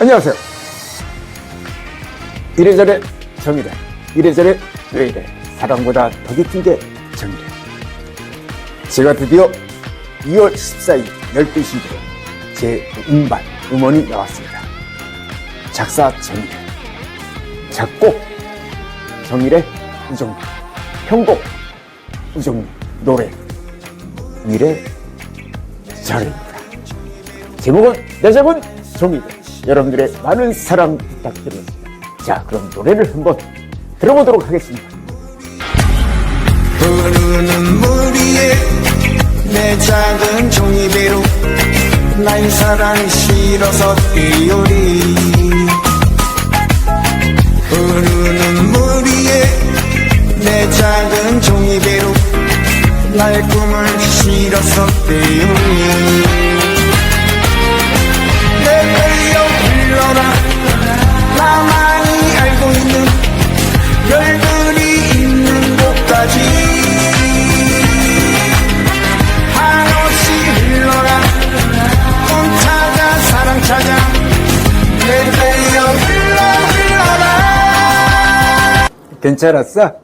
안녕하세요. 이래저래 정의래. 이래저래 뇌이래. 사랑보다 더 깊은 게 정의래. 제가 드디어 2월 14일 12시 제 음반, 음원이 나왔습니다. 작사 정의래. 작곡 정의래 우정미. 편곡 우정미. 노래 미래 절입니다. 제목은 내 작은 종이들 여러분들의 많은 사랑 부탁드립니다. 자 그럼 노래를 한번 들어보도록 하겠습니다. 흐르는 물 위에 내 작은 종이배로 날 사랑이 실어서 뛰어리 흐르는 물 위에 내 작은 종이배로 날 꿈을 실어서 뛰어리 괜찮았어?